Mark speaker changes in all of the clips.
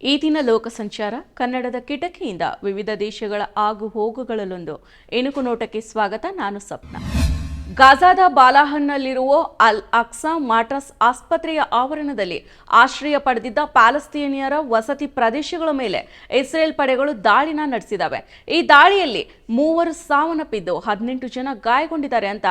Speaker 1: ಈ ದಿನ ಲೋಕ ಸಂಚಾರ ಕನ್ನಡದ ಕಿಟಕಿಯಿಂದ ವಿವಿಧ ದೇಶಗಳ ಆಗು ಹೋಗುಗಳಲ್ಲೊಂದು ಇಣುಕು ನೋಟಕ್ಕೆ ಸ್ವಾಗತ ನಾನು ಸಪ್ನ. ಗಾಜಾದ ಬಾಲಾಹನ್ನಲ್ಲಿರುವ ಅಲ್ ಅಕ್ಸಾ ಮಾಟ್ರಸ್ ಆಸ್ಪತ್ರೆಯ ಆವರಣದಲ್ಲಿ ಆಶ್ರಯ ಪಡೆದಿದ್ದ ಪ್ಯಾಲೆಸ್ತೀನಿಯರ ವಸತಿ ಪ್ರದೇಶಗಳ ಮೇಲೆ ಇಸ್ರೇಲ್ ಪಡೆಗಳು ದಾಳಿನ ನಡೆಸಿದವೆ. ಈ ದಾಳಿಯಲ್ಲಿ ಮೂವರು ಸಾವನ್ನಪ್ಪಿದ್ದು ಹದಿನೆಂಟು ಜನ ಗಾಯಗೊಂಡಿದ್ದಾರೆ ಅಂತ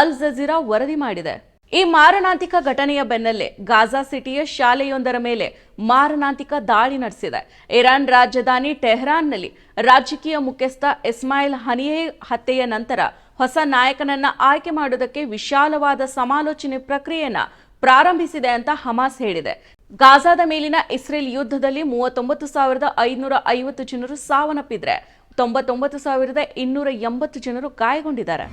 Speaker 1: ಅಲ್ ಜಜೀರಾ ವರದಿ ಮಾಡಿದೆ. ಈ ಮಾರಣಾಂತಿಕ ಘಟನೆಯ ಬೆನ್ನಲ್ಲೇ ಗಾಜಾ ಸಿಟಿಯ ಶಾಲೆಯೊಂದರ ಮೇಲೆ ಮಾರಣಾಂತಿಕ ದಾಳಿ ನಡೆಸಿದೆ. ಇರಾನ್ ರಾಜಧಾನಿ ಟೆಹರಾನ್ನಲ್ಲಿ ರಾಜಕೀಯ ಮುಖ್ಯಸ್ಥ ಇಸ್ಮಾಯಿಲ್ ಹನಿಯೇ ಹತ್ಯೆಯ ನಂತರ ಹೊಸ ನಾಯಕನನ್ನ ಆಯ್ಕೆ ಮಾಡುವುದಕ್ಕೆ ವಿಶಾಲವಾದ ಸಮಾಲೋಚನೆ ಪ್ರಕ್ರಿಯೆಯನ್ನ ಪ್ರಾರಂಭಿಸಿದೆ ಅಂತ ಹಮಾಸ್ ಹೇಳಿದೆ. ಗಾಜಾದ ಮೇಲಿನ ಇಸ್ರೇಲ್ ಯುದ್ಧದಲ್ಲಿ ಮೂವತ್ತೊಂಬತ್ತು ಸಾವಿರದ ಐನೂರ ಐವತ್ತು ಜನರು ಸಾವನ್ನಪ್ಪಿದ್ರೆ, ತೊಂಬತ್ತೊಂಬತ್ತು ಸಾವಿರದ ಇನ್ನೂರ ಎಂಬತ್ತು ಜನರು ಗಾಯಗೊಂಡಿದ್ದಾರೆ.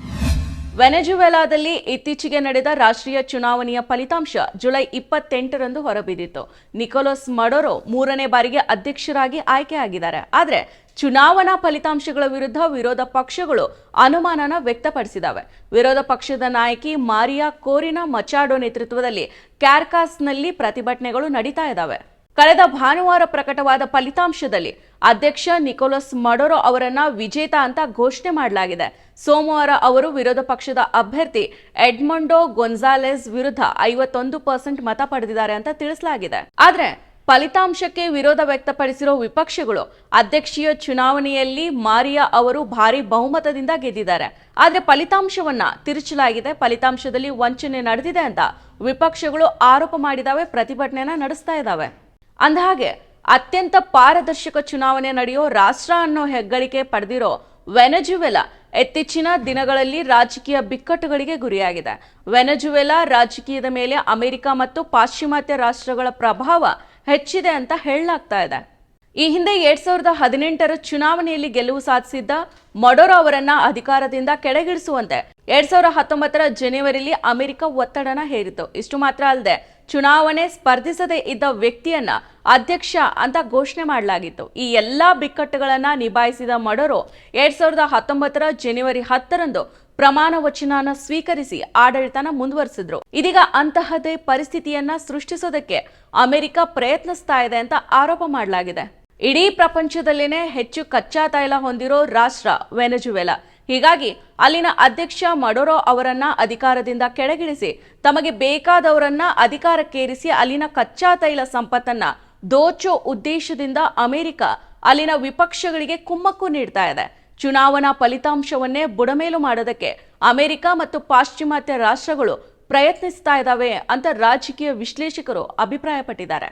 Speaker 1: ವೆನೆಜುವೆಲಾದಲ್ಲಿ ಇತ್ತೀಚೆಗೆ ನಡೆದ ರಾಷ್ಟ್ರೀಯ ಚುನಾವಣೆಯ ಫಲಿತಾಂಶ ಜುಲೈ ಇಪ್ಪತ್ತೆಂಟರಂದು ಹೊರಬಿದ್ದಿತ್ತು. ನಿಕೋಲಸ್ ಮಡೋರೋ ಮೂರನೇ ಬಾರಿಗೆ ಅಧ್ಯಕ್ಷರಾಗಿ ಆಯ್ಕೆಯಾಗಿದ್ದಾರೆ. ಆದರೆ ಚುನಾವಣಾ ಫಲಿತಾಂಶಗಳ ವಿರುದ್ಧ ವಿರೋಧ ಪಕ್ಷಗಳು ಅನುಮಾನನ ವ್ಯಕ್ತಪಡಿಸಿದವೆ ವಿರೋಧ ಪಕ್ಷದ ನಾಯಕಿ ಮಾರಿಯಾ ಕೋರಿನಾ ಮಚಾಡೋ ನೇತೃತ್ವದಲ್ಲಿ ಕ್ಯಾರ್ಕಾಸ್ನಲ್ಲಿ ಪ್ರತಿಭಟನೆಗಳು ನಡೀತಾ ಇದ್ದಾವೆ. ಕಳೆದ ಭಾನುವಾರ ಪ್ರಕಟವಾದ ಫಲಿತಾಂಶದಲ್ಲಿ ಅಧ್ಯಕ್ಷ ನಿಕೋಲಸ್ ಮಡೋರೋ ಅವರನ್ನ ವಿಜೇತ ಅಂತ ಘೋಷಣೆ ಮಾಡಲಾಗಿದೆ. ಸೋಮವಾರ ಅವರು ವಿರೋಧ ಪಕ್ಷದ ಅಭ್ಯರ್ಥಿ ಎಡ್ಮಂಡೊ ಗೊನ್ಸಾಲೆಸ್ ವಿರುದ್ಧ ಐವತ್ತೊಂದು ಪರ್ಸೆಂಟ್ ಮತ ಪಡೆದಿದ್ದಾರೆ ಅಂತ ತಿಳಿಸಲಾಗಿದೆ. ಆದ್ರೆ ಫಲಿತಾಂಶಕ್ಕೆ ವಿರೋಧ ವ್ಯಕ್ತಪಡಿಸಿರೋ ವಿಪಕ್ಷಗಳು ಅಧ್ಯಕ್ಷೀಯ ಚುನಾವಣೆಯಲ್ಲಿ ಮಾರಿಯಾ ಅವರು ಭಾರಿ ಬಹುಮತದಿಂದ ಗೆದ್ದಿದ್ದಾರೆ. ಆದ್ರೆ ಫಲಿತಾಂಶವನ್ನ ತಿರುಚಲಾಗಿದೆ, ಫಲಿತಾಂಶದಲ್ಲಿ ವಂಚನೆ ನಡೆದಿದೆ ಅಂತ ವಿಪಕ್ಷಗಳು ಆರೋಪ ಮಾಡಿದಾವೆ ಪ್ರತಿಭಟನೆಯನ್ನ ನಡೆಸ್ತಾ ಇದ್ದಾವೆ. ಅಂದಹಾಗೆ, ಅತ್ಯಂತ ಪಾರದರ್ಶಕ ಚುನಾವಣೆ ನಡೆಯೋ ರಾಷ್ಟ್ರ ಅನ್ನೋ ಹೆಗ್ಗಳಿಕೆ ಪಡೆದಿರೋ ವೆನೆಜುವೆಲಾ ಇತ್ತೀಚಿನ ದಿನಗಳಲ್ಲಿ ರಾಜಕೀಯ ಬಿಕ್ಕಟ್ಟುಗಳಿಗೆ ಗುರಿಯಾಗಿದೆ. ವೆನೆಜುವೆಲಾ ರಾಜಕೀಯದ ಮೇಲೆ ಅಮೆರಿಕ ಮತ್ತು ಪಾಶ್ಚಿಮಾತ್ಯ ರಾಷ್ಟ್ರಗಳ ಪ್ರಭಾವ ಹೆಚ್ಚಿದೆ ಅಂತ ಹೇಳಲಾಗ್ತಾ ಇದೆ. ಈ ಹಿಂದೆ ಎರಡ್ ಸಾವಿರದ ಹದಿನೆಂಟರ ಚುನಾವಣೆಯಲ್ಲಿ ಗೆಲುವು ಸಾಧಿಸಿದ್ದ ಮಡೋರೋ ಅವರನ್ನ ಅಧಿಕಾರದಿಂದ ಕೆಳಗಿಳಿಸುವಂತೆ ಎರಡ್ ಸಾವಿರದ ಹತ್ತೊಂಬತ್ತರ ಜನವರಿಲಿ ಅಮೆರಿಕ ಒತ್ತಡನ ಹೇರಿತು ಇಷ್ಟು ಮಾತ್ರ ಅಲ್ಲದೆ ಚುನಾವಣೆ ಸ್ಪರ್ಧಿಸದೇ ಇದ್ದ ವ್ಯಕ್ತಿಯನ್ನ ಅಧ್ಯಕ್ಷ ಅಂತ ಘೋಷಣೆ ಮಾಡಲಾಗಿತ್ತು. ಈ ಎಲ್ಲಾ ಬಿಕ್ಕಟ್ಟುಗಳನ್ನ ನಿಭಾಯಿಸಿದ ಮಡರೋ ಎರಡ್ ಸಾವಿರದ ಹತ್ತೊಂಬತ್ತರ ಜನವರಿ ಹತ್ತರಂದು ಪ್ರಮಾಣ ವಚನನ ಸ್ವೀಕರಿಸಿ ಆಡಳಿತನ ಮುಂದುವರಿಸಿದ್ರು. ಇದೀಗ ಅಂತಹದೇ ಪರಿಸ್ಥಿತಿಯನ್ನ ಸೃಷ್ಟಿಸೋದಕ್ಕೆ ಅಮೆರಿಕ ಪ್ರಯತ್ನಿಸ್ತಾ ಇದೆ ಅಂತ ಆರೋಪ ಮಾಡಲಾಗಿದೆ. ಇಡೀ ಪ್ರಪಂಚದಲ್ಲಿನೇ ಹೆಚ್ಚು ಕಚ್ಚಾ ತೈಲ ಹೊಂದಿರೋ ರಾಷ್ಟ್ರ ವೆನೆಜುವೆಲಾ. ಹೀಗಾಗಿ ಅಲ್ಲಿನ ಅಧ್ಯಕ್ಷ ಮಡೋರೋ ಅವರನ್ನ ಅಧಿಕಾರದಿಂದ ಕೆಳಗಿಳಿಸಿ ತಮಗೆ ಬೇಕಾದವರನ್ನ ಅಧಿಕಾರಕ್ಕೇರಿಸಿ ಅಲ್ಲಿನ ಕಚ್ಚಾ ತೈಲ ಸಂಪತ್ತನ್ನ ದೋಚೋ ಉದ್ದೇಶದಿಂದ ಅಮೆರಿಕ ಅಲ್ಲಿನ ವಿಪಕ್ಷಗಳಿಗೆ ಕುಮ್ಮಕ್ಕು ನೀಡ್ತಾ ಇದೆ. ಚುನಾವಣಾ ಫಲಿತಾಂಶವನ್ನೇ ಬುಡಮೇಲು ಮಾಡೋದಕ್ಕೆ ಅಮೆರಿಕ ಮತ್ತು ಪಾಶ್ಚಿಮಾತ್ಯ ರಾಷ್ಟ್ರಗಳು ಪ್ರಯತ್ನಿಸ್ತಾ ಇದ್ದಾವೆ ಅಂತ ರಾಜಕೀಯ ವಿಶ್ಲೇಷಕರು ಅಭಿಪ್ರಾಯಪಟ್ಟಿದ್ದಾರೆ.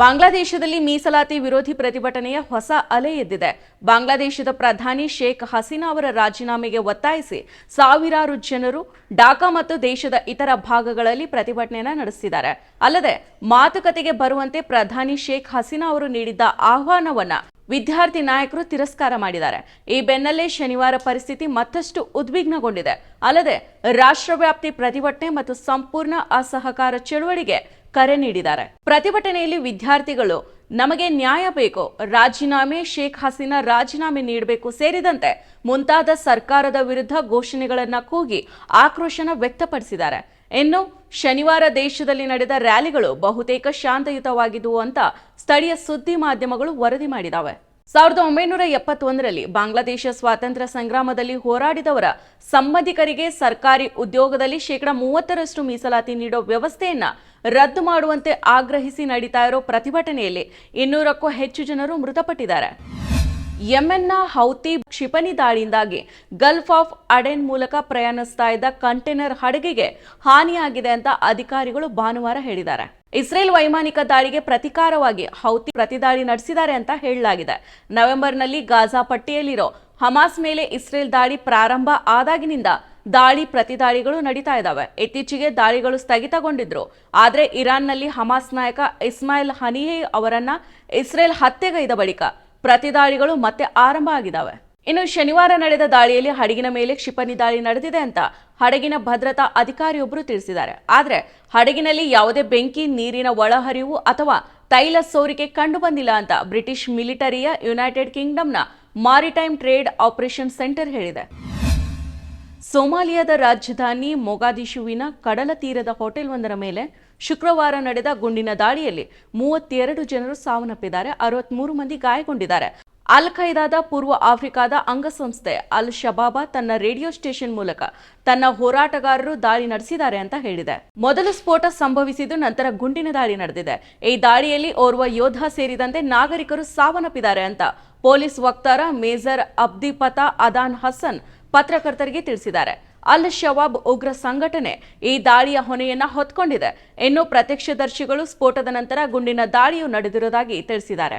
Speaker 1: ಬಾಂಗ್ಲಾದೇಶದಲ್ಲಿ ಮೀಸಲಾತಿ ವಿರೋಧಿ ಪ್ರತಿಭಟನೆಯ ಹೊಸ ಅಲೆ ಎದ್ದಿದೆ. ಬಾಂಗ್ಲಾದೇಶದ ಪ್ರಧಾನಿ ಶೇಖ್ ಹಸೀನಾ ಅವರ ರಾಜೀನಾಮೆಗೆ ಒತ್ತಾಯಿಸಿ ಸಾವಿರಾರು ಜನರು ಢಾಕಾ ಮತ್ತು ದೇಶದ ಇತರ ಭಾಗಗಳಲ್ಲಿ ಪ್ರತಿಭಟನೆಯನ್ನು ನಡೆಸಿದ್ದಾರೆ. ಅಲ್ಲದೆ ಮಾತುಕತೆಗೆ ಬರುವಂತೆ ಪ್ರಧಾನಿ ಶೇಖ್ ಹಸೀನಾ ಅವರು ನೀಡಿದ್ದ ಆಹ್ವಾನವನ್ನ ವಿದ್ಯಾರ್ಥಿ ನಾಯಕರು ತಿರಸ್ಕಾರ ಮಾಡಿದ್ದಾರೆ. ಈ ಬೆನ್ನಲ್ಲೇ ಶನಿವಾರ ಪರಿಸ್ಥಿತಿ ಮತ್ತಷ್ಟು ಉದ್ವಿಗ್ನಗೊಂಡಿದೆ. ಅಲ್ಲದೆ ರಾಷ್ಟ್ರವ್ಯಾಪ್ತಿ ಪ್ರತಿಭಟನೆ ಮತ್ತು ಸಂಪೂರ್ಣ ಅಸಹಕಾರ ಚಳುವಳಿಗೆ ಕರೆ ನೀಡಿದ್ದಾರೆ. ಪ್ರತಿಭಟನೆಯಲ್ಲಿ ವಿದ್ಯಾರ್ಥಿಗಳು ನಮಗೆ ನ್ಯಾಯ ಬೇಕು, ರಾಜೀನಾಮೆ ಶೇಖ್ ಹಸೀನಾ ರಾಜೀನಾಮೆ ನೀಡಬೇಕು ಸೇರಿದಂತೆ ಮುಂತಾದ ಸರ್ಕಾರದ ವಿರುದ್ಧ ಘೋಷಣೆಗಳನ್ನು ಕೂಗಿ ಆಕ್ರೋಶನ ವ್ಯಕ್ತಪಡಿಸಿದ್ದಾರೆ. ಇನ್ನು ಶನಿವಾರ ದೇಶದಲ್ಲಿ ನಡೆದ ರ್ಯಾಲಿಗಳು ಬಹುತೇಕ ಶಾಂತಯುತವಾಗಿದ್ದವು ಅಂತ ಸ್ಥಳೀಯ ಸುದ್ದಿ ಮಾಧ್ಯಮಗಳು ವರದಿ ಮಾಡಿದಾವೆ. ಸಾವಿರದ ಒಂಬೈನೂರ ಎಪ್ಪತ್ತೊಂದರಲ್ಲಿ ಬಾಂಗ್ಲಾದೇಶ ಸ್ವಾತಂತ್ರ್ಯ ಸಂಗ್ರಾಮದಲ್ಲಿ ಹೋರಾಡಿದವರ ಸಂಬಂಧಿಕರಿಗೆ ಸರ್ಕಾರಿ ಉದ್ಯೋಗದಲ್ಲಿ ಶೇಕಡ ಮೂವತ್ತರಷ್ಟು ಮೀಸಲಾತಿ ನೀಡೋ ವ್ಯವಸ್ಥೆಯನ್ನ ರದ್ದು ಮಾಡುವಂತೆ ಆಗ್ರಹಿಸಿ ನಡೀತಾ ಇರೋ ಪ್ರತಿಭಟನೆಯಲ್ಲಿ ಇನ್ನೂರಕ್ಕೂ ಹೆಚ್ಚು ಜನರು ಮೃತಪಟ್ಟಿದ್ದಾರೆ. ಯೆಮೆನ್ನ ಹೌತಿ ಕ್ಷಿಪಣಿ ದಾಳಿಯಿಂದಾಗಿ ಗಲ್ಫ್ ಆಫ್ ಅಡೆನ್ ಮೂಲಕ ಪ್ರಯಾಣಿಸ್ತಾ ಇದ್ದ ಕಂಟೈನರ್ ಹಡಗಿಗೆ ಹಾನಿಯಾಗಿದೆ ಅಂತ ಅಧಿಕಾರಿಗಳು ಭಾನುವಾರ ಹೇಳಿದ್ದಾರೆ. ಇಸ್ರೇಲ್ ವೈಮಾನಿಕ ದಾಳಿಗೆ ಪ್ರತಿಕಾರವಾಗಿ ಹೌತಿ ಪ್ರತಿದಾಳಿ ನಡೆಸಿದ್ದಾರೆ ಅಂತ ಹೇಳಲಾಗಿದೆ. ನವೆಂಬರ್ನಲ್ಲಿ ಗಾಜಾ ಪಟ್ಟಿಯಲ್ಲಿರೋ ಹಮಾಸ್ ಮೇಲೆ ಇಸ್ರೇಲ್ ದಾಳಿ ಪ್ರಾರಂಭ ಆದಾಗಿನಿಂದ ದಾಳಿ ಪ್ರತಿದಾಳಿಗಳು ನಡೀತಾ ಇದ್ದಾವೆ ಇತ್ತೀಚೆಗೆ ದಾಳಿಗಳು ಸ್ಥಗಿತಗೊಂಡಿದ್ರು. ಆದರೆ ಇರಾನ್ನಲ್ಲಿ ಹಮಾಸ್ ನಾಯಕ ಇಸ್ಮಾಯಿಲ್ ಹನಿಯೇ ಅವರನ್ನ ಇಸ್ರೇಲ್ ಹತ್ಯೆಗೈದ ಬಳಿಕ ಪ್ರತಿದಾಳಿಗಳು ಮತ್ತೆ ಆರಂಭ ಆಗಿದ್ದಾವೆ ಇನ್ನು ಶನಿವಾರ ನಡೆದ ದಾಳಿಯಲ್ಲಿ ಹಡಗಿನ ಮೇಲೆ ಕ್ಷಿಪಣಿ ದಾಳಿ ನಡೆದಿದೆ ಅಂತ ಹಡಗಿನ ಭದ್ರತಾ ಅಧಿಕಾರಿಯೊಬ್ಬರು ತಿಳಿಸಿದ್ದಾರೆ. ಆದರೆ ಹಡಗಿನಲ್ಲಿ ಯಾವುದೇ ಬೆಂಕಿ, ನೀರಿನ ಒಳಹರಿವು ಅಥವಾ ತೈಲ ಸೋರಿಕೆ ಕಂಡು ಬಂದಿಲ್ಲ ಅಂತ ಬ್ರಿಟಿಷ್ ಮಿಲಿಟರಿಯ ಯುನೈಟೆಡ್ ಕಿಂಗ್ಡಮ್ನ ಮಾರಿಟೈಮ್ ಟ್ರೇಡ್ ಆಪರೇಷನ್ ಸೆಂಟರ್ ಹೇಳಿದೆ. ಸೋಮಾಲಿಯಾದ ರಾಜಧಾನಿ ಮೊಗಾದಿಶುವಿನ ಕಡಲ ತೀರದ ಹೋಟೆಲ್ ಒಂದರ ಮೇಲೆ ಶುಕ್ರವಾರ ನಡೆದ ಗುಂಡಿನ ದಾಳಿಯಲ್ಲಿ ಮೂವತ್ತೆರಡು ಜನರು ಸಾವನ್ನಪ್ಪಿದ್ದಾರೆ, ಅರವತ್ಮೂರು ಮಂದಿ ಗಾಯಗೊಂಡಿದ್ದಾರೆ. ಅಲ್ ಖೈದಾದ ಪೂರ್ವ ಆಫ್ರಿಕಾದ ಅಂಗಸಂಸ್ಥೆ ಅಲ್ ಶಬಾಬಾ ತನ್ನ ರೇಡಿಯೋ ಸ್ಟೇಷನ್ ಮೂಲಕ ತನ್ನ ಹೋರಾಟಗಾರರು ದಾಳಿ ನಡೆಸಿದ್ದಾರೆ ಅಂತ ಹೇಳಿದೆ. ಮೊದಲು ಸ್ಫೋಟ ಸಂಭವಿಸಿದ್ದು ನಂತರ ಗುಂಡಿನ ದಾಳಿ ನಡೆದಿದೆ. ಈ ದಾಳಿಯಲ್ಲಿ ಓರ್ವ ಯೋಧ ಸೇರಿದಂತೆ ನಾಗರಿಕರು ಸಾವನ್ನಪ್ಪಿದ್ದಾರೆ ಅಂತ ಪೊಲೀಸ್ ವಕ್ತಾರ ಮೇಜರ್ ಅಬ್ದಿಪತಾ ಅದಾನ್ ಹಸನ್ ಪತ್ರಕರ್ತರಿಗೆ ತಿಳಿಸಿದ್ದಾರೆ. ಅಲ್ ಶವಾಬ್ ಉಗ್ರ ಸಂಘಟನೆ ಈ ದಾಳಿಯ ಹೊಣೆಯನ್ನ ಹೊತ್ಕೊಂಡಿದೆ. ಇನ್ನು ಪ್ರತ್ಯಕ್ಷದರ್ಶಿಗಳು ಸ್ಫೋಟದ ನಂತರ ಗುಂಡಿನ ದಾಳಿಯು ನಡೆದಿರುವುದಾಗಿ ತಿಳಿಸಿದ್ದಾರೆ.